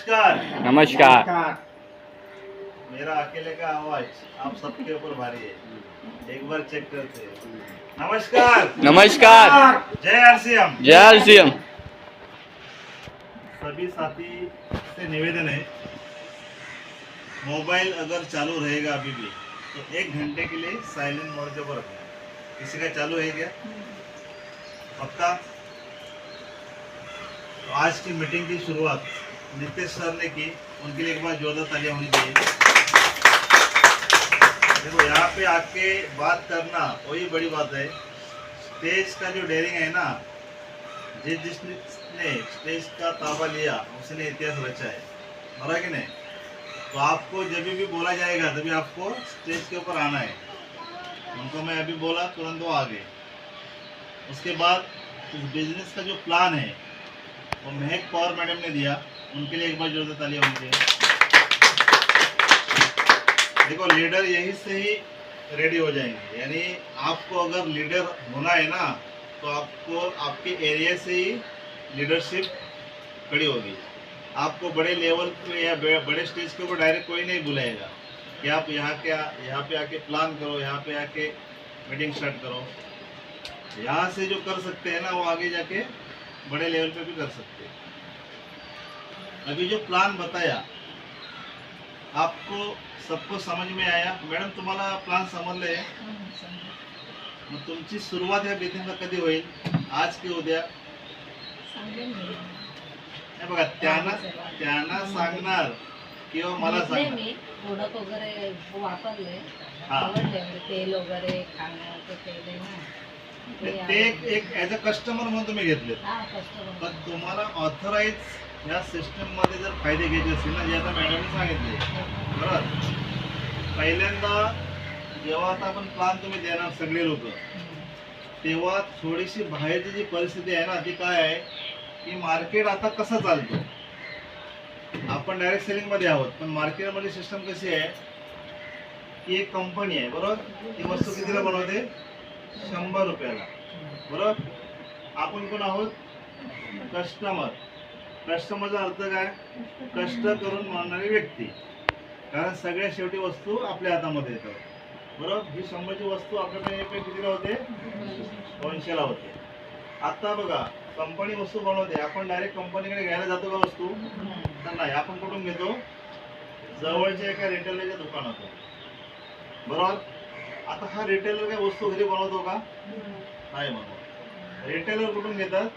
नमस्कार। नमस्कार। मेरा अकेले का आवाज़ आप सबके ऊपर भारी है। एक बार चेक करते हैं। नमस्कार। नमस्कार। जय आरसीएम। जय राम सभी साथी से निवेदन है मोबाइल अगर चालू रहेगा अभी भी तो एक घंटे के लिए साइलेंट मोड के ऊपर रखना किसी का चालू है क्या? पक्का? तो आज की मीटिंग की शुरुआत नीतीश सर ने की, उनके लिए एक बार जोरदार तालियाँ होनी चाहिए। देखो, यहाँ पे आके बात करना वही बड़ी बात है। स्टेज का जो डेयरिंग है ना, जिस जिसने स्टेज का ताबा लिया, उसने इतिहास रचा है। मरा कि नहीं? तो आपको जब भी बोला जाएगा, तभी आपको स्टेज के ऊपर आना है। उनको मैं अभी बोला, तुरंत वो आ गए उसके बाद इस बिज़नेस का जो प्लान है, वो महक पवार मैडम ने दिया। उनके लिए एक बार जोरदार तालियाँ होनी चाहिए। देखो लीडर यहीं से ही रेडी हो जाएँगे। यानी आपको अगर लीडर होना है ना तो आपको, आपके एरिया से ही लीडरशिप खड़ी होगी। आपको बड़े लेवल पे या बड़े स्टेज के ऊपर डायरेक्ट कोई नहीं बुलाएगा कि आप यहाँ के यहाँ पे आके प्लान करो, यहाँ पे आके मीटिंग स्टार्ट करो। यहाँ से जो कर सकते हैं ना, वो आगे जाके बड़े लेवल पे भी कर सकते हैं। अभी जो प्लान बताया आपको सबको समझ में आया। मॅडम तुम्हाला प्लान समजले मग तुमची सुरुवात या बिझनेसला कधी होईल? आज की उद्या? हे बघा त्यांना त्यांना सांगणार किंवा मला सांगणार. मी. प्रोडक्ट वगैरे वापरले हा. आवडले म्हणजे तेल वगैरे खाण्याचं तेल आहे ना. ते ते एक ऍज अ कस्टमर म्हणून तुम्ही घेतले हा कस्टमर पण तुम्हाला ऑथराईज या सिस्टममध्ये जर फायदे घ्यायचे असतील ना जे आता मॅडमने सांगितले. बरोबर? पहिल्यांदा जेव्हा आता आपण प्लान तुम्ही देणार सगळे लोक तेव्हा थोडीशी बाहेरची जी परिस्थिती आहे ना ती काय आहे? की मार्केट आता कसं चालतो? आपण डायरेक्ट सेलिंगमध्ये आहोत पण मार्केटमध्ये सिस्टम कशी आहे? की एक कंपनी आहे बरोबर? ती वस्तू कितीला बनवते? शंभर रुपयाला. बरोबर? आपण कोण आहोत? कस्टमर कस्टमरचा अर्थ काय? कष्ट करून मानणारी व्यक्ती. कारण सगळ्या शेवटी वस्तू आपल्या हातामध्ये येतात. बरोबर? ही शंभरची वस्तू आपल्याकडे एक कितीला होते? दोनशेला होते. आता बघा कंपनी वस्तू बनवते. आपण डायरेक्ट कंपनीकडे घ्यायला जातो का वस्तू? तर नाही. आपण कुठून घेतो? जवळच्या एका रिटेलरच्या दुकानातून. बरोबर? आता हा रिटेलर काय वस्तू घरी बनवतो का? नाही बनवत. रिटेलर कुठून घेतात?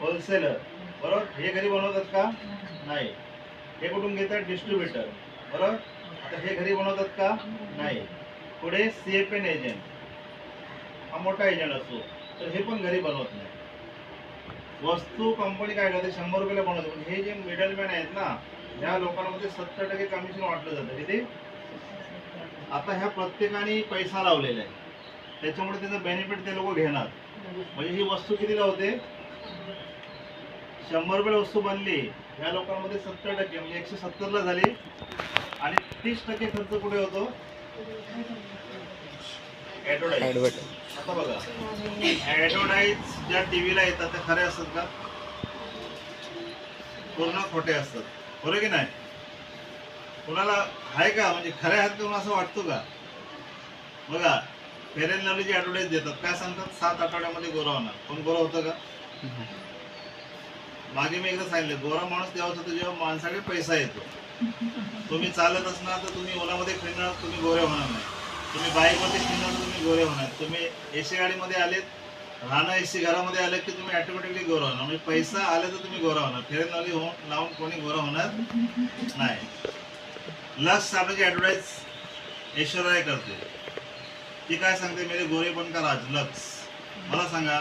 होलसेलर बरोबर? हे घरी बनवतात का? नाही. हे कुठून घेतात? डिस्ट्रीब्युटर. बरोबर? आता हे घरी बनवतात का? नाही. पुढे सी एफ एन एजंट हा मोठा एजंट असतो तर हे पण घरी बनवत नाही. वस्तू कंपनी काय करते? शंभर रुपयाला बनवते. पण हे जे मिडलमॅन आहेत ना ह्या लोकांमध्ये सत्तर टक्के कमिशन वाटलं जातं. किती? आता ह्या प्रत्येकाने पैसा लावलेला आहे. त्याच्यामुळे त्याचा बेनिफिट ते लोक घेणार. म्हणजे ही वस्तू कितीला होते? शंभर रुपये वस्तू बनली या लोकांमध्ये सत्तर टक्के म्हणजे एकशे सत्तरला झाली. आणि तीस टक्के खर्च कुठे होतो? ऍडव्हर्टाईज आता बघा. ऍडव्हर्टाईज ज्या टीव्हीला येतात त्या खऱ्या असतात का? पूर्ण खोटे असतात. बरोबर की नाही? कोणाला आहे का? म्हणजे खऱ्या आहेत का असं वाटतो का? बघा अँड लवलीची ऍडव्हर्टाईज देतात. काय सांगतात? सात आठवड्यामध्ये गोरा होणार. पण गोरा होतं का? मागे मी एकदा सांगितलं गोरा माणूस तेव्हाच होतो जेव्हा माणसाकडे पैसा येतो. तुम्ही चालत असणार तर तुम्ही ओलामध्ये फिरणार तुम्ही गोरे होणार नाही. तुम्ही बाईकमध्ये फिरणार तर तुम्ही गोरे होणार. तुम्ही एसी गाडीमध्ये आलेत राहणं एसी घरामध्ये आले की तुम्ही ऑटोमॅटिकली गोरा होणार. म्हणजे पैसा आले तर तुम्ही गोरा होणार. फेअर लावली होऊन लावून कोणी गोरा होणार नाही. लस साबणाची ऍडव्हर्टाईज ऐश्वर्या करते. ती काय सांगते मेरे गोरे पण का राज लक्स? मला सांगा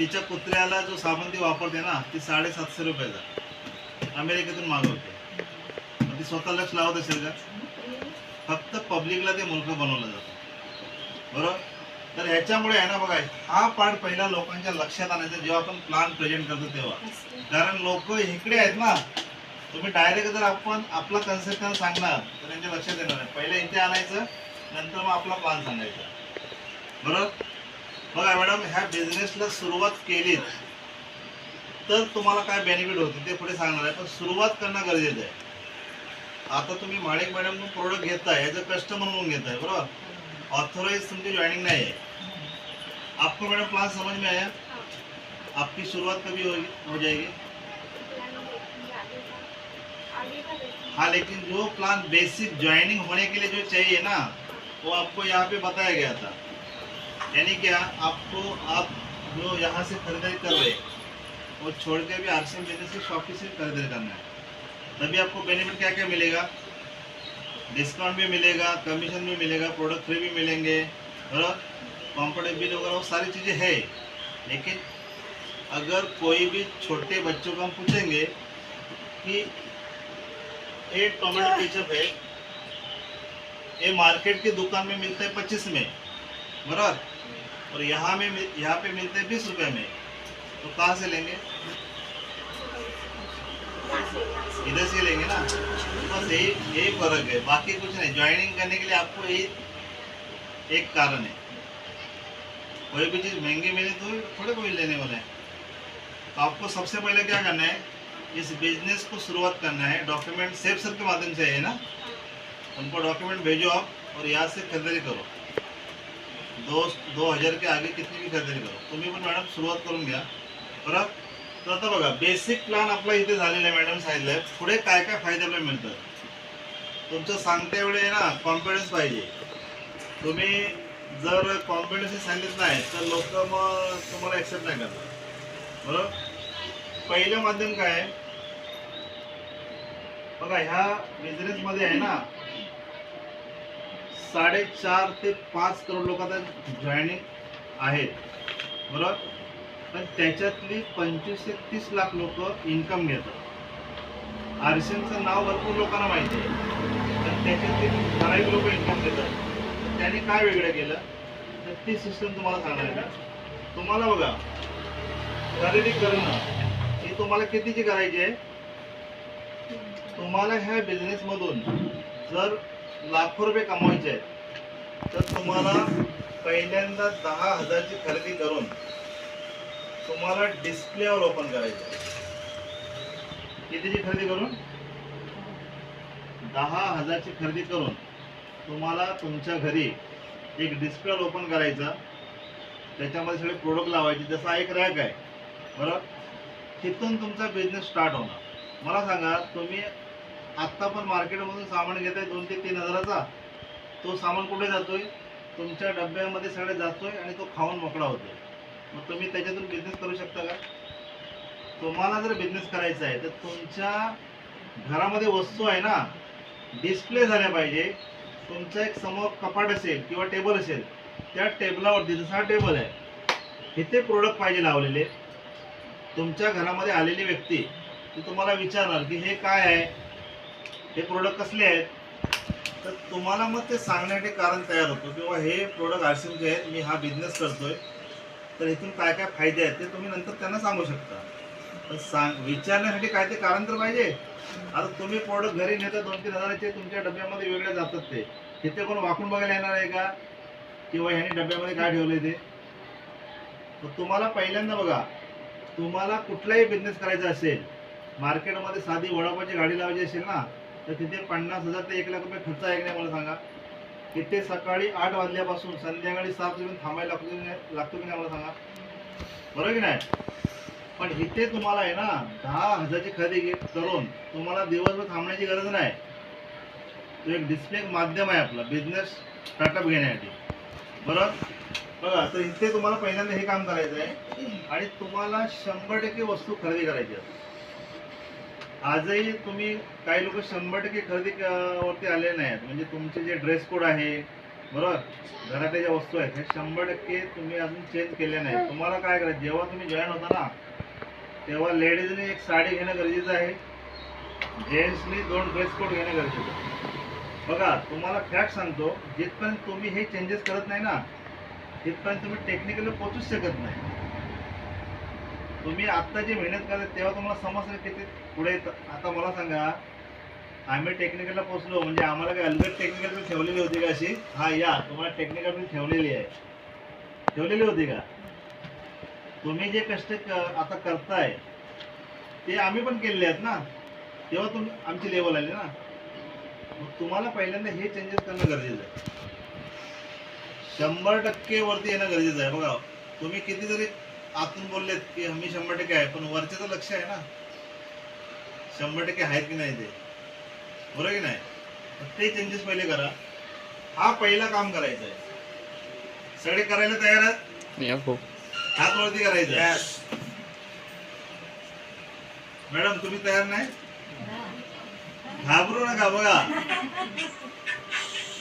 तिच्या कुत्र्याला जो साबण ती वापरते ना ती साडेसातशे रुपयाचा अमेरिकेतून मागवते. ती स्वतः लक्ष लावत असेल का फक्त पब्लिकला ते मुलगा बनवलं जातं. बरोबर? तर ह्याच्यामुळे आहे ना बघा हा पार्ट पहिला लोकांच्या लक्षात आणायचा जेव्हा आपण प्लान प्रेझेंट करतो तेव्हा. कारण लोक इकडे आहेत ना तुम्ही डायरेक्ट जर आपण आपला कन्सेप्ट त्यांना सांगणार तर त्यांच्या लक्षात येणार नाही. पहिले इथे आणायचं नंतर मग आपला प्लान सांगायचा. बरोबर? बघा मॅडम ह्या बिझनेसला सुरुवात केलीच तर तुम्हाला बेनिफिट होते ते पुढे सांगणार आहे. पण सुरुवात करणं गरजेचं आता तुम्ही माणिक मॅडम प्रोडक्ट घेताय ॲज अ कस्टमर म्हणून घेताय, बरोबर? ऑथोराइज तुमची जॉइनिंग नहीं है आपको मैडम प्लान समझ में आया? आपकी शुरुआत कभी होगी, हो जाएगी? हाँ लेकिन जो प्लान बेसिक ज्वाइनिंग होने के लिए जो चाहिए ना, वो आपको यहाँ पे बताया गया था। यानी क्या आपको आप जो यहाँ से खरीदारी कर रहे हैं, वो छोड़ के भी आर सी बिज़नेस की से खरीदारी करना है। तभी आपको बेनिफिट क्या क्या मिलेगा? डिस्काउंट भी मिलेगा कमीशन भी मिलेगा प्रोडक्ट फ्री भी मिलेंगे बराबर कॉम्पोर्टेबल बिल वगैरह वो सारी चीज़ें है। लेकिन अगर कोई भी छोटे बच्चों को हम पूछेंगे कि एक टोमेटो केचप है ये मार्केट की दुकान में मिलता है पच्चीस में बराबर? और यहाँ में यहाँ पे मिलते हैं बीस रुपए में। तो कहाँ से लेंगे? इधर से लेंगे ना? बस यही यही फ़र्क है। बाकी कुछ नहीं। ज्वाइनिंग करने के लिए आपको यही एक कारण है। कोई भी चीज़ महँगी मिले तो थोड़े कोई लेने वाले हैं। तो आपको सबसे पहले क्या करना है? इस बिज़नेस को शुरुआत करना है। डॉक्यूमेंट सेफ़ सर के माध्यम से है ना? उनको डॉक्यूमेंट भेजो आप और यहाँ से खरीदारी करो। दो दो हजार के आगे कितनी भी खरेदी करो तुम्ही पण मॅडम सुरुवात करून घ्या. बरं तर आता बघा बेसिक प्लॅन आपला इथे झालेला आहे मॅडम सांगितलं आहे पुढे काय काय फायदे आपल्याला मिळतात? तुमचं सांगते वेळे आहे ना कॉन्फिडन्स पाहिजे. तुम्ही जर कॉन्फिडन्स सांगितलं नाही तर लोक मग तुम्हाला ॲक्सेप्ट नाही करणार. बरोबर? पहिलं माध्यम काय आहे? बघा ह्या बिझनेसमध्ये आहे ना साडेचार ते पाच करोड लोक आता जॉईनिंग आहेत. बरोबर? पण त्याच्यातली पंचवीस ते तीस लाख लोक इन्कम घेतात. आरसीएमचं नाव भरपूर लोकांना माहिती आहे. तर त्याच्यातली ठराविक लोक इन्कम घेतात. त्याने काय वेगळं केलं? तर ती सिस्टम तुम्हाला सांगणार आहे. का तुम्हाला बघा खरेदी करणं ही तुम्हाला कितीची करायची आहे? तुम्हाला ह्या बिझनेसमधून जर लाखो रुपये कमवायचे आहेत. तर तुम्हाला पहिल्यांदा दहा हजारची खरेदी करून तुम्हाला डिस्प्लेवर ओपन करायचं आहे. कितीची खरेदी करून? दहा हजारची खरेदी करून तुम्हाला तुमच्या घरी एक डिस्प्लेवर ओपन करायचा. त्याच्यामध्ये सगळे प्रोडक्ट लावायचे. जसा एक रॅक आहे. बरं? तिथून तुमचा बिझनेस स्टार्ट होणार. मला सांगा तुम्ही आत्ता पण मार्केटमधून सामान घेताय दोन ते तीन हजाराचा. तो सामान कुठे जातोय? तुमच्या डब्यामध्ये सगळे जातोय आणि तो खाऊन मोकळा होतोय. मग तुम्ही त्याच्यातून बिझनेस करू शकता का? तुम्हाला जर बिझनेस करायचा आहे तर तुमच्या घरामध्ये वस्तू आहे ना डिस्प्ले झाल्या पाहिजे. तुमचा एक समोर कपाट असेल किंवा टेबल असेल त्या टेबलावरती जसा हा टेबल आहे. इथे प्रोडक्ट पाहिजे लावलेले. तुमच्या घरामध्ये आलेली व्यक्ती ती तुम्हाला विचारणार की हे काय आहे? हे प्रोडक्ट कसले आहेत? तर तुम्हाला मग ते सांगण्यासाठी कारण तयार होतो. किंवा हे प्रोडक्ट आरसीमचे आहेत मी हा बिझनेस करतोय. तर इथून काय काय फायदे आहेत ते तुम्ही नंतर त्यांना सांगू शकता. पण सांग विचारण्यासाठी काय ते कारण तर पाहिजे. आता तुम्ही प्रोडक्ट घरी नेता दोन तीन हजाराचे तुमच्या डब्यामध्ये वेगळे जातात ते. तिथे कोण वाकून बघायला येणार आहे का? किंवा ह्याने डब्यामध्ये काय ठेवले ते? तर तुम्हाला पहिल्यांदा बघा तुम्हाला कुठलाही बिझनेस करायचा असेल मार्केटमध्ये साधी वडापावची गाडी लावायची असेल ना तर तिथे पन्नास हजार ते एक लाख रुपये खर्च आहे की नाही मला सांगा. तिथे सकाळी आठ वाजल्यापासून संध्याकाळी सात वाजून थांबायला लागतो की लागतो की नाही मला सांगा. बरोबर की नाही? पण इथे तुम्हाला आहे ना दहा हजारची खरेदी करून तुम्हाला दिवसभर थांबण्याची गरज नाही. तो एक डिस्प्ले माध्यम आहे आपला बिझनेस स्टार्टअप घेण्यासाठी. बरोबर? बघा तर इथे तुम्हाला पहिल्यांदा हे काम करायचं आहे आणि तुम्हाला शंभर टक्के वस्तू खरेदी करायची आहे. आजही तुम्ही काही लोक शंभर टक्के खरेदी वरती आले नाहीत. म्हणजे तुमचे जे ड्रेस कोड आहे बरोबर? घरातल्या ज्या वस्तू आहेत हे शंभर टक्के तुम्ही अजून चेंज केले नाही तुम्हाला काय करायचं? जेव्हा तुम्ही जॉईन होता ना तेव्हा लेडीजने एक साडी घेणं गरजेचं आहे. जेंट्सनी दोन ड्रेस कोड घेणं गरजेचं आहे. बघा तुम्हाला फॅक्ट सांगतो जिथपर्यंत तुम्ही हे चेंजेस करत नाही ना तिथपर्यंत तुम्ही टेक्निकली पोचूच शकत नाही. तुम्ही आत्ता जी मेहनत करता तेव्हा तुम्हाला समजलं किती पुढे आता मला सांगा आम्ही टेक्निकलला पोचलो म्हणजे आम्हाला काय अलगद टेक्निकल ठेवलेली होती का अशी? हा या तुम्हाला टेक्निकल ठेवलेली आहे. ठेवलेली होती का? तुम्ही जे कष्ट आता करताय ते आम्ही पण केलेले आहेत ना. तेव्हा तुम आमची लेवल आली ना. मग तुम्हाला पहिल्यांदा हे चेंजेस करणं गरजेचं आहे. शंभर टक्के वरती येणं गरजेचं आहे. बघा तुम्ही किती जरी आतून बोललेत की मी शंभर टक्के आहे पण वरचे तर लक्ष आहे ना. शंभर टक्के आहेत की नाही ते? बरोबर की नाही? ते चेंजेस पहिले करा. हा पहिला काम करायचं आहे. सगळे करायला तयार आहेत? या हो. हात वरती करायचं मॅडम तुम्ही तयार नाही? घाबरू नका बघा.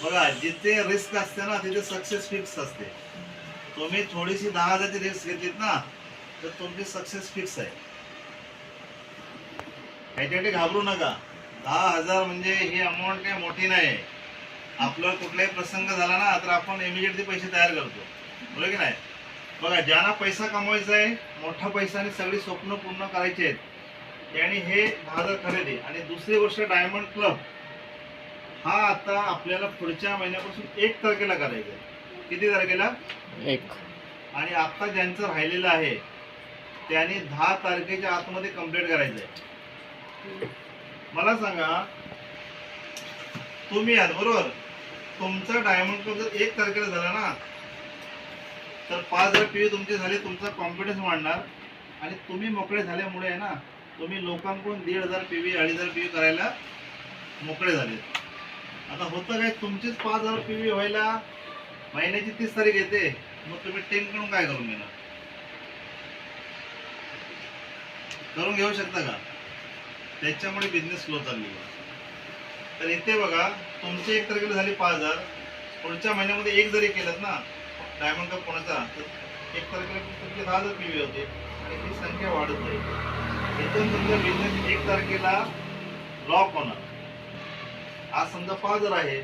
बघा जिथे रिस्क असते ना तिथे सक्सेस फिक्स असते. तुम्ही थोडीशी दहा हजारची रिस्क घेतलीत ना तर तुमची सक्सेस फिक्स आहे. ह्याच्यासाठी घाबरू नका. दहा हजार म्हणजे ही अमाऊंट काही मोठी नाही. आपला कुठलाही प्रसंग झाला ना तर आपण इमिजिएटली पैसे तयार करतो. बरोबर की नाही? बघा ज्यांना पैसा कमवायचा आहे मोठा पैसा आणि सगळी स्वप्न पूर्ण करायची आहेत. त्यांनी हे दहा हजार खरेदी. आणि दुसरी गोष्ट डायमंड क्लब हा आता आपल्याला पुढच्या महिन्यापासून एक तारखेला करायचा आहे. किती तारखेला? एक. आणि आता ज्यांचं राहिलेलं आहे त्यांनी दहा तारखेच्या आतमध्ये कंप्लीट करायचं आहे मला सांगा तुम्ही आहात बरोबर? तुमचा डायमंड क्लब जर एक तारखेला झाला ना तर पाच हजार पी तुमचे झाले तुमचा कॉन्फिडन्स वाढणार. आणि तुम्ही मोकळे झाल्यामुळे आहे ना तुम्ही लोकांकडून दीड हजार पी व्ही अडीच हजार पी व्ही करायला मोकळे झाले. आता होतं काय तुमचीच पाच हजार पी व्ही व्हायला महिन्याची तीस तारीख येते. मग तुम्ही टेन काय करून घेणार? करून घेऊ शकता का? त्याच्यामुळे बिझनेस स्लो चालली तर इथे बघा तुमचे एक तारखेला झाली पाच हजार. पुढच्या महिन्यामध्ये एक जरी केलं ना डायमंड कप कोणाचा? तर एक तारखेला तुमचे दहा हजार पी होते आणि ती संख्या वाढत जाईल. इथून तुमचा बिझनेस एक तारखेला लॉक होणार. आज समजा पाच हजार आहे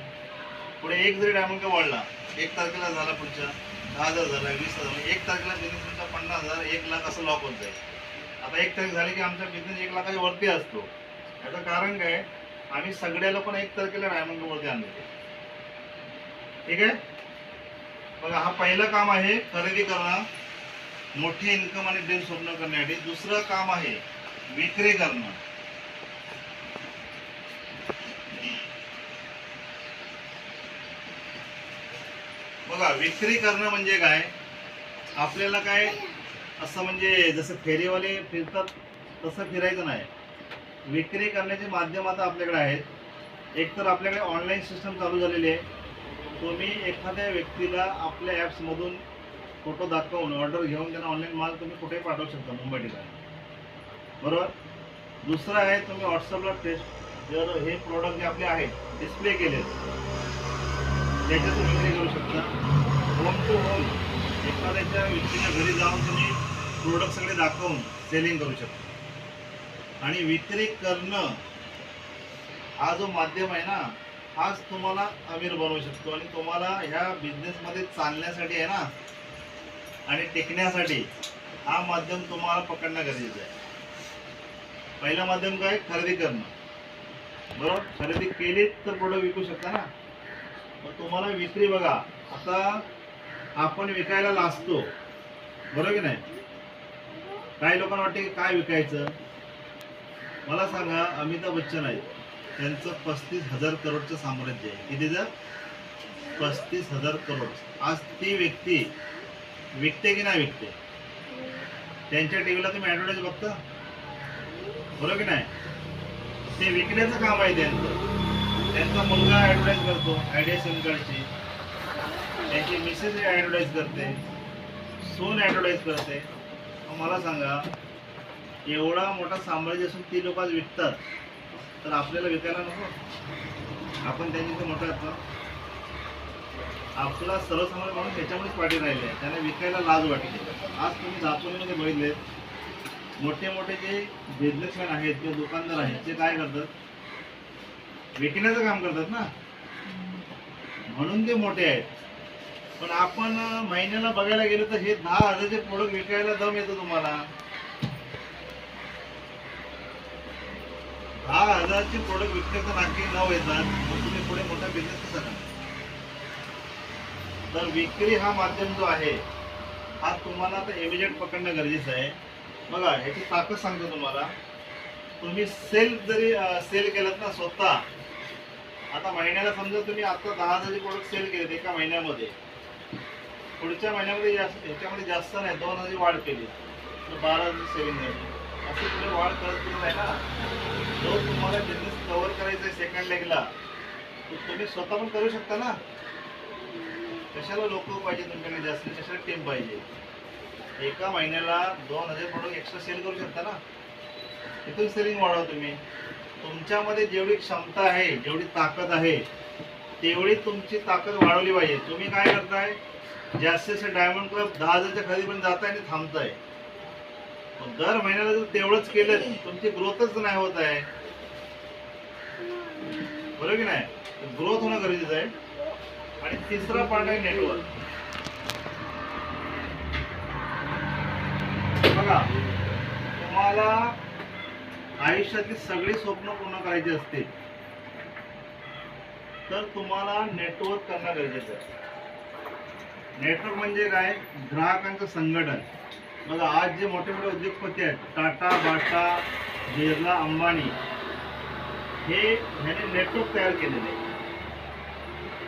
पुढे एक जरी डायमंड का वाढला एक तारखेला झाला पुढच्या दहा हजार झाला वीस हजार एक तारखेला बिझनेस तुमचा पन्नास हजार एक लाख असं लॉक होत जाईल आता एक तारीख झाली की आमचा बिझनेस एक लाखाच्या वरती असतो. याचं कारण काय? आम्ही सगळ्या लोकांना एक तारखेला डायमंड वरती आणतो. ठीक आहे? बघा हा पहिलं काम आहे खरेदी करणं मोठी इन्कम आणि बिल स्वप्न करण्यासाठी. दुसरं काम आहे विक्री करणं. बघा विक्री करणं म्हणजे काय? आपल्याला काय असं म्हणजे जसं फेरीवाले फिरतात तसं फिरायचं नाही. विक्री करण्याचे माध्यम आता आपल्याकडे आहेत. एक तर आपल्याकडे ऑनलाईन सिस्टम चालू झालेली आहे. तुम्ही एखाद्या व्यक्तीला आपल्या ॲप्समधून फोटो दाखवून ऑर्डर घेऊन त्यांना ऑनलाईन माल तुम्ही कुठेही पाठवू शकता मुंबई ठिकाणी. बरोबर? दुसरं आहे तुम्ही व्हॉट्सअपला टेस्ट जर हे प्रोडक्ट जे आपले आहेत डिस्प्ले केले त्याच्यातून विक्री करू शकता. होम टू होम एखाद्याच्या व्यक्तीच्या घरी जाऊन तुम्ही प्रोडक्ट सगळे दाखवून सेलिंग करू शकता. आणि विक्री करणं हा जो माध्यम आहे ना हाच तुम्हाला अमीर बनवू शकतो. आणि तुम्हाला ह्या बिझनेसमध्ये चालण्यासाठी आहे ना आणि टिकण्यासाठी हा माध्यम तुम्हाला पकडणं गरजेचं आहे. पहिलं माध्यम काय? खरेदी करणं. बरोबर? खरेदी केली तर प्रोडक्ट विकू शकता ना. मग तुम्हाला विक्री बघा. आता आपण विकायला लाजतो. बरोबर की नाही? काही लोकांना वाटते की काय विकायचं? मला सांगा अमिताभ बच्चन आहे त्यांचं पस्तीस हजार करोडचं साम्राज्य आहे. कितीचं पस्तीस हजार करोड. आज ती व्यक्ती विकते की नाही विकते? त्यांच्या टी व्हीला तुम्ही ॲडव्हर्टाईज बघता? बरोबर की नाही? ते विकण्याचं काम आहे त्यांचं. त्यांचा मुलगा ॲडव्हर्टाईज करतो आयडिया सिम कार्डची. त्यांची मिसेस ॲडव्हर्टाईज करते. सोन ॲडव्हर्टाईज करते. मला सांगा एवढा मोठा साम्राज्य असून ती लोक आज विकतात. तर आपल्याला विकायला नको. आपण त्यांची मोठा मोठं आहेत ना. आपला सर्वसामान्य माणूस त्याच्यामुळेच पाठी राहिले त्यांना विकायला लाज वाटली. आज तुम्ही दापोलीमध्ये बघितले मोठे मोठे जे बिझनेसमॅन आहेत किंवा दुकानदार आहेत ते काय करतात? विकण्याचं काम करतात ना. म्हणून ते मोठे आहेत. पण आपण महिन्याला बघायला गेलो तर हे दहा हजारचे प्रोडक्ट विकायला दम येतो तुम्हाला. दहा हजारचे प्रोडक्ट विकण्याचं नाकी नाव येतात मग तुम्ही पुढे मोठा बिझनेस कसा करणार? तर विक्री हा माध्यम जो आहे हा तुम्हाला आता इमिजिएट पकडणं गरजेचं आहे. बघा ह्याची ताकद सांगतो तुम्हाला. तुम्ही सेल जरी सेल केलं ना स्वतः आता महिन्याला समजा तुम्ही आता दहा हजारचे प्रोडक्ट सेल केलेत एका महिन्यामध्ये. पुढच्या महिन्यामध्ये जास्त ह्याच्यामध्ये जास्त नाही दोन हजार वाढ केली. तर बारा हजार सेविंग झाली. असं पुढे वाढ करत करत आहे ना जो तुम्हाला बिझनेस कव्हर करायचा आहे सेकंड लेगला तर तुम्ही स्वतः पण करू शकता ना. कशाला लोक पाहिजे तुमच्याकडे जास्त? कशाला टीम पाहिजे? एका महिन्याला दोन हजार प्रोडक्ट एक्स्ट्रा सेल करू शकता ना. तिथून सेलिंग वाढवा तुम्ही. तुमच्यामध्ये जेवढी क्षमता आहे जेवढी ताकद आहे तेवढी तुमची ताकद वाढवली पाहिजे. तुम्ही काय करताय? जास्तीत जास्त डायमंड क्लब दहा हजारच्या खरेदीपर्यंत जाताय आणि थांबताय. दर महिन्याला जर तेवढंच केलं तुमची ग्रोथच नाही होत आहे. बरोबर की नाही? ग्रोथ होणं गरजेचं आहे. आणि तिसरा पार्ट आहे नेटवर्क बघा तुम्हाला आयुष्यातली सगळी स्वप्न पूर्ण करायची असतील तर तुम्हाला नेटवर्क करणं गरजेचं आहे. नेटवर्क म्हणजे काय? ग्राहकांचं संघटन. बघा आज जे मोठे मोठे उद्योगपती आहेत टाटा बाटा बिर्ला अंबानी हे ह्याने नेटवर्क तयार केलेले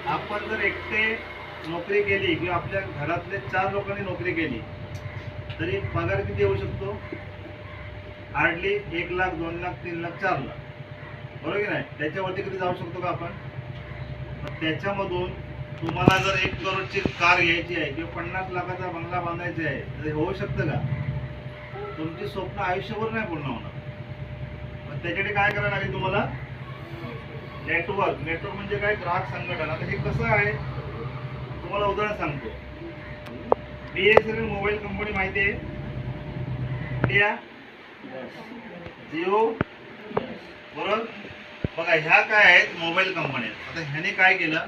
आपण जर एकटे नोकरी केली किंवा आपल्या घरातले चार लोकांनी नोकरी केली तरी पगार किती येऊ शकतो? हार्डली एक लाख दोन लाख तीन लाख चार लाख. बरोबर की नाही? त्याच्यावरती कधी जाऊ शकतो का आपण? मग त्याच्यामधून तुम्हाला जर एक करोडची कार घ्यायची आहे किंवा पन्नास लाखाचा बंगला बांधायचा आहे तर होऊ शकतं का? तुमची स्वप्न आयुष्यभर नाही पूर्ण होणार. मग त्याच्यासाठी काय करायला लागेल तुम्हाला? नेटवर्क. नेटवर्क म्हणजे काय? ग्राहक संघटन. आता हे कसं आहे? तुम्हाला उदाहरण सांगतो. B S N L mobile company माहिती आहे? कुठली आहे? जिओ बरोबर बघा ह्या काय आहेत मोबाईल कंपन्या. आता ह्याने काय केलं?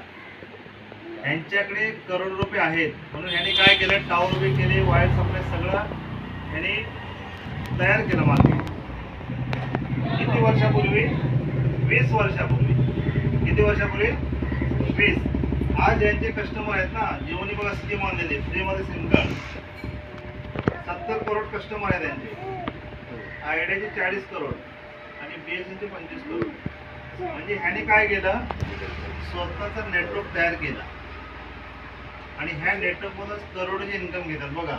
ह्यांच्याकडे करोड रुपये आहेत. म्हणून ह्याने काय केलं? टावर उभे केले वायर सप्लाय सगळं ह्याने तयार केलं मार्केट किती वर्षापूर्वी? वीस वर्षापूर्वी. किती वर्षापूर्वी? वीस. आज ज्यांचे कस्टमर आहेत ना जिओनी बघा स्कीम आणलेली फ्रीमध्ये सिम कार्ड सत्तर करोड कस्टमर आहेत त्यांचे आयडियाचे चाळीस करोड आणि बी एस एनचे पंचवीस करोड. म्हणजे ह्याने काय केलं? स्वतःचा नेटवर्क तयार केला. आणि ह्या नेटवर्कमधूनच करोडचे इन्कम घेतात. बघा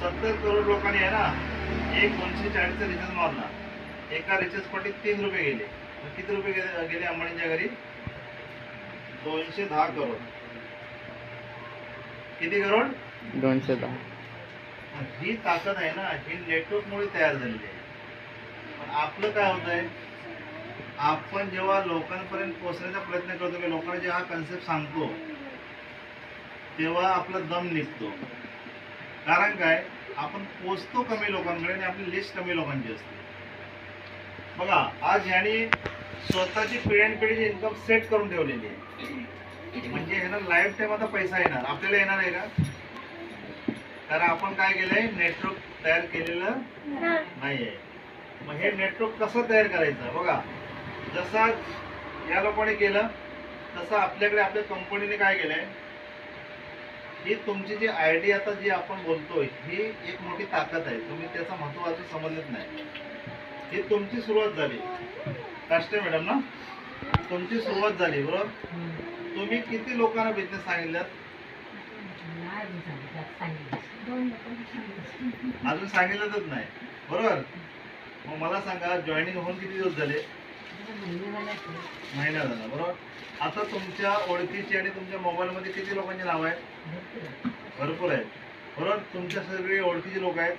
सत्तर करोड लोकांनी आहे ना एक दोनशे चाळीसचा रिचार्ज मारला. एका रिचार्ज पटीत तीन रुपये गेले. किती रुपये गेले गेले अंबानीच्या घरी? दोनशे दहा करोड. किती करोड? दोनशे दहा. ही ताकद आहे ना ही नेटवर्कमुळे तयार झालेली आहे. आपलं काय होत आहे आपण जेव्हा लोकांपर्यंत पोहोचण्याचा प्रयत्न करतो की लोकांना जेव्हा हा कन्सेप्ट सांगतो तेव्हा आपला दम निघतो. कारण काय आपण पोचतो कमी लोकांकडे आणि आपली लिस्ट कमी लोकांची असते. बघा आज ह्याने स्वतःची पिढ्यान पिढीची इन्कम सेट करून ठेवलेली आहे. म्हणजे ह्याला लाईफ टाईम आता पैसा येणार. आपल्याला येणार आहे का? कारण आपण काय केलंय? नेटवर्क तयार केलेलं नाहीये. मग हे नेटवर्क कसं तयार करायचं? बघा जसा या लोकांनी केलं तसं आपल्याकडे आपल्या कंपनीने काय केलंय? ही तुमची जी आय डी आता जी आपण बोलतोय ही एक मोठी ताकद आहे. तुम्ही त्याचं महत्त्व अजून समजत नाही. ही तुमची सुरुवात झाली. काष्टे मॅडम ना? तुमची सुरुवात झाली बरोबर? तुम्ही किती लोकांना बिझनेस सांगितलं. अजून सांगितलंच नाही. बरोबर? मग मला सांगा जॉईनिंग होऊन किती दिवस झाले? महिना झाला बरोबर? आता तुमच्या ओळखीची आणि तुमच्या मोबाईलमध्ये किती लोकांची नावं आहेत? भरपूर आहेत. बरोबर? तुमच्या सगळे ओळखीचे लोक आहेत.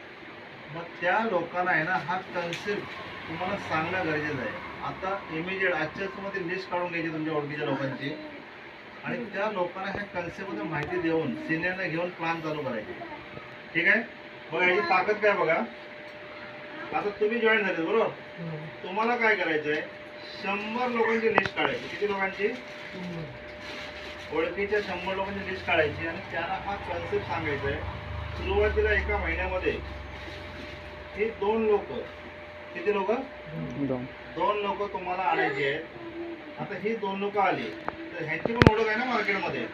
मग त्या लोकांना आहे ना हा कन्सेप्ट तुम्हाला सांगणं गरजेचं आहे. आता इमिजिएट आजच्याच मध्ये लिस्ट काढून घ्यायची तुमच्या ओळखीच्या लोकांची. आणि त्या लोकांना ह्या कन्सेप्टमध्ये माहिती देऊन सिनियरला घेऊन प्लान चालू करायचे. ठीक आहे? बघा याची ताकद काय बघा. आता तुम्ही जॉईन झाले बरोबर? तुम्हाला काय करायचं आहे शंभर लोकांची लिस्ट काढायची. किती लोकांची? ओळखीच्या शंभर लोकांची लिस्ट काढायची आणि त्यांना हा कन्सेप्ट सांगायचा आहे सुरुवातीला एका महिन्यामध्ये हे दोन लोक किती लोक? दोन. दोन लोक तुम्हाला आणायचे आहेत. आता ही दोन लोक आली तर ह्यांची पण ओळख आहे ना मार्केटमध्ये?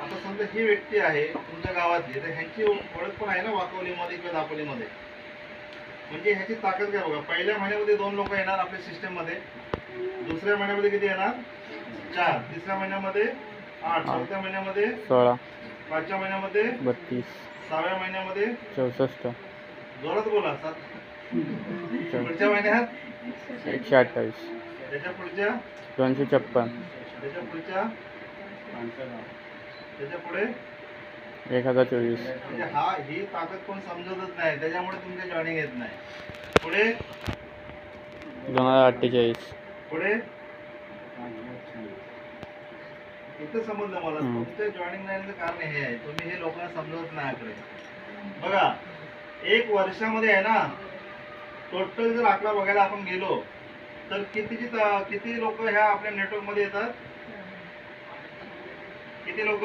आता समजा ही व्यक्ती आहे तुमच्या गावातली तर ह्यांची ओळख पण आहे ना वाकवलीमध्ये किंवा दापोलीमध्ये? म्हणजे ह्याची ताकद काय बघा पहिल्या महिन्यामध्ये दोन लोक येणार आपल्या सिस्टममध्ये दुसऱ्या महिन्यामध्ये किती येणार? चार. तिसऱ्या महिन्यामध्ये आठ. चौथ्या महिन्यामध्ये सोळा. पाचव्या महिन्यामध्ये बत्तीस. सहाव्या महिन्यामध्ये चौसष्ट. जोरात बोला सात. पुढच्या महिन्यात? एकशे अठ्ठावीस. त्याच्या पुढच्या? दोनशे छप्पन. त्याच्या पुढच्या? त्याच्या पुढे? एक हजार चोवीस. म्हणजे हा ही ताकद कोण समजतच नाही. त्याच्यामुळे तुमचे जॉईनिंग येत नाही. पुढे? दोन हजार अठ्ठेचाळीस. पुढे? इथं समजलं मला. हम्म. तुमचं जॉईनिंग नाही कारण हे आहे. तुम्ही हे लोकांना समजत नाही आकडे. बघा एक वर्षामध्ये आहे ना टोटल जर आकडा बघायला आपण गेलो तर कितीची त- किती लोक ह्या आपल्या नेटवर्कमध्ये येतात? किती लोक?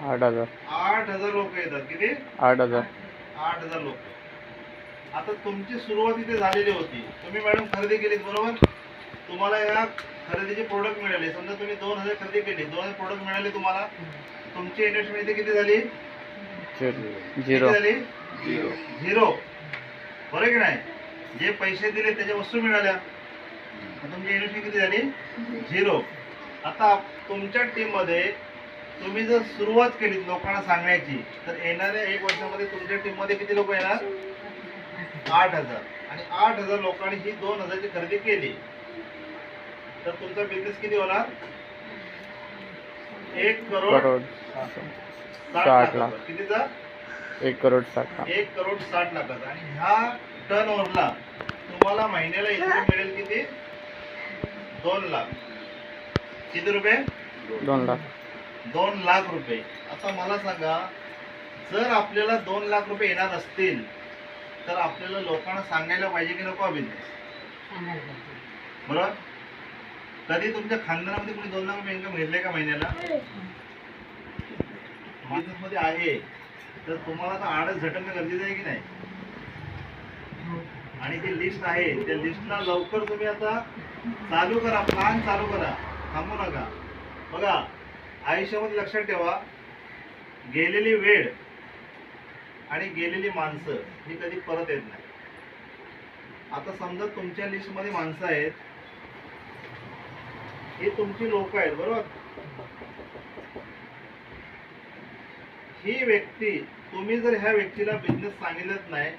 आठ हजार. आठ हजार लोक येतात. किती? आठ हजार. आठ हजार लोक. आता तुमची सुरुवात इथे झालेली होती. तुम्ही मॅडम खरेदी केलीत बरोबर? तुम्हाला या खरेदीचे प्रोडक्ट मिळाले. समजा तुम्ही दोन हजार खरेदी केली. दोन हजार प्रोडक्ट मिळाले तुम्हाला. तुमची इन्व्हेस्टमेंट इथे किती झाली? झिरो. झाली? झिरो. बरोबर की नाही? जे पैसे दिले त्याच्या वस्तू मिळाल्या. तुमची इन्व्हेस्टमेंट किती झाली? झिरो. आता तुमच्या टीममध्ये तुम्ही जर सुरुवात केली लोकांना सांगण्याची तर येणाऱ्या एक वर्षामध्ये तुमच्या टीममध्ये किती लोक येणार? आठ हजार. आणि आठ हजार लोकांनी ही दोन हजारची खरेदी केली. तर तुमचा बिझनेस किती होणार? एक करोड साठ लाख. कितीचा? एक करोड साठ लाख. एक करोड साठ लाखाचा. आणि ह्या टर्न ओव्हरला तुम्हाला महिन्याला इतके मिळेल किती? दोन लाख. किती रुपये? दोन लाख. दोन लाख रुपये. आता मला सांगा जर आपल्याला दोन लाख रुपये येणार असतील तर आपल्याला लोकांना सांगायला पाहिजे की नको बिझनेस बरोबर? कधी तुमच्या खानदानामध्ये कोणी दोन लाख रुपये इन्कम घेतले का महिन्याला? मध्ये आहे तर तुम्हाला आता आडच झटकणं गरजेचं आहे की नाही? आणि जी लिस्ट आहे त्या लिस्टला लवकर तुम्ही आता चालू करा प्लान चालू करा. थांबू नका. बघा आयुष्यामध्ये लक्षात ठेवा गेलेली वेळ आणि गेलेली माणसं ही कधी परत येत नाही. आता समजा तुमच्या लिस्टमध्ये माणसं आहेत ही तुमची लोक आहेत बरोबर? ही व्यक्ती तुम्ही जर ह्या व्यक्तीला बिझनेस सांगितलंच नाही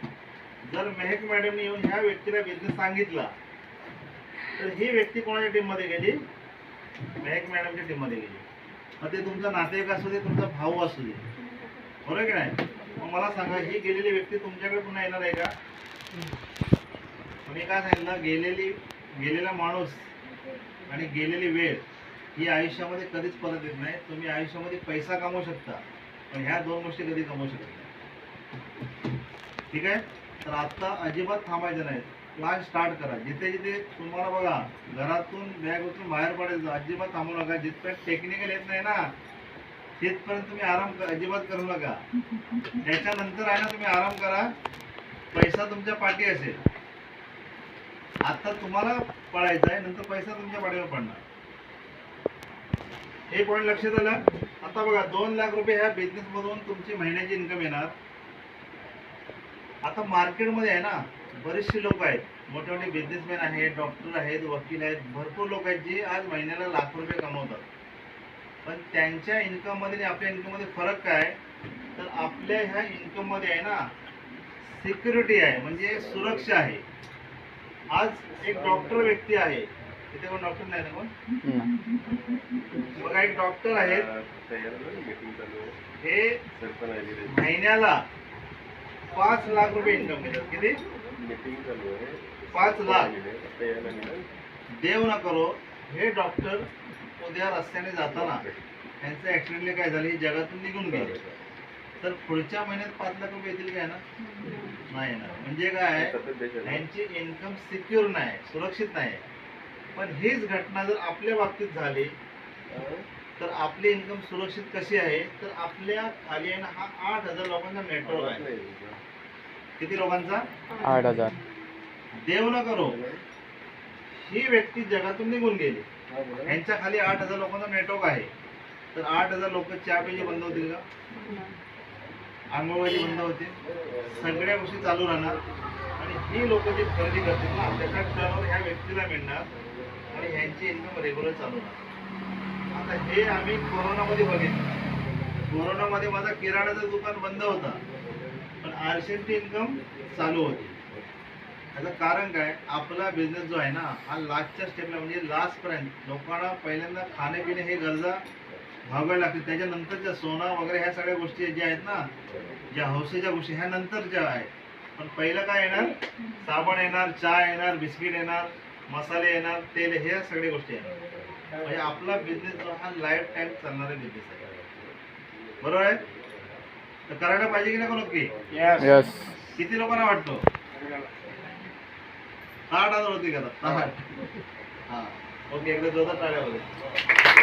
जर मेहक मॅडमने येऊन ह्या व्यक्तीला बिझनेस सांगितला तर ही व्यक्ती कोणाच्या टीममध्ये गेली? मेहक मॅडमच्या टीममध्ये गेली. मग ते तुमचा नातेवाईक असू दे तुमचा भाऊ असू दे. बरोबर की नाही? मग मला सांगा ही गेलेली व्यक्ती तुमच्याकडे पुन्हा येणार आहे का? मी काय सांगितलं? गेलेली गेलेला माणूस आणि गेलेली वेळ ही आयुष्यामध्ये कधीच परत येत नाही. तुम्ही आयुष्यामध्ये पैसा कमवू शकता पण ह्या दोन गोष्टी कधी कमवू शकत नाही. ठीक आहे? तर आत्ता अजिबात थांबायचं नाही. प्लॅन स्टार्ट करा. जिथे जिथे तुम्हाला बघा घरातून बॅग उचलून बाहेर पडायचं अजिबात थांबू नका. जिथपर्यंत टेक्निकल येत नाही ना तिथपर्यंत तुम्ही आराम अजिबात करू नका. त्याच्यानंतर आहे ना तुम्ही आराम करा. पैसा तुमच्या पाठी असेल. आता तुम्हाला पडायचा आहे नंतर पैसा तुमच्या पाठीवर पडणार. हे पॉईंट लक्षात आलं? आता बघा दोन लाख रुपये ह्या बिझनेस मधून तुमची महिन्याची इन्कम येणार. आता मार्केटमध्ये आहे ना बरेचसे लोक आहेत. मोठे मोठे बिझनेसमॅन आहेत डॉक्टर आहेत वकील आहेत. भरपूर लोक आहेत जे आज महिन्याला लाख रुपये कमवतात. पण त्यांच्या इन्कममध्ये आणि आपल्या इन्कममध्ये फरक काय? तर आपल्या ह्या इन्कममध्ये आहे ना सिक्युरिटी आहे म्हणजे सुरक्षा आहे. आज एक डॉक्टर व्यक्ती आहे. तिथे कोण डॉक्टर नाही ना कोण. बघा एक डॉक्टर आहेत हे महिन्याला पाच लाख रुपये इन्कम घेतात किती? पाच लाख. देव ना करो हे डॉक्टर उद्या रस्त्याने जाताना त्यांचं ऍक्सिडेंटली काय झालं हे जगातून निघून गेले. तर पुढच्या महिन्यात पाच लाख रुपये येतील काय ना? नाही ना. म्हणजे काय? यांची इन्कम सिक्युअर नाही सुरक्षित नाही. पण हीच घटना जर आपल्या बाबतीत झाली तर आपली इन्कम सुरक्षित कशी आहे? तर आपल्या खाली आहे ना हा आठ हजार लोकांचा नेटवर्क आहे. किती लोकांचा? आठ हजार. देव न करो. ही व्यक्ती जगातून निघून गेली. यांच्या खाली आठ हजार लोकांचा नेटवर्क आहे. तर आठ हजार लोक चहा प्यायचे बंद होतील का? अंगणवाडी बंद होते सगळ्या गोष्टी चालू राहणार. आणि ही लोक जे खरेदी करतील ना त्याच्या टर्नवर ह्या व्यक्तीला मिळणार. आणि ह्यांची इन्कम रेग्युलर चालू राहणार. आता हे आम्ही कोरोनामध्ये बघितलं. कोरोनामध्ये माझा किराणाचं दुकान बंद होता. पण आरशेची इन्कम चालू होती. त्याचं कारण काय? आपला बिझनेस जो आहे ना हा लास्टच्या स्टेपला म्हणजे लास्टपर्यंत लोकांना पहिल्यांदा खाणेपिणे हे गरजा भागाव्या लागतील त्याच्यानंतरच्या सोनं वगैरे ह्या सगळ्या गोष्टी ज्या आहेत ना ज्या हौसेच्या गोष्टी ह्या नंतरच्या आहेत. पण पहिलं काय येणार? साबण येणार चहा येणार बिस्किट येणार मसाले येणार तेल हे सगळ्या गोष्टी येणार. म्हणजे आपला बिझनेस जो हा लाईफ टाईम चालणारा बिझनेस आहे. बरोबर आहे? तर करायला पाहिजे की नाही नक्की यस किती लोकांना वाटतो? आठ हजार होती का? हा. ओके एकदा जोरदार टाळ्या बघा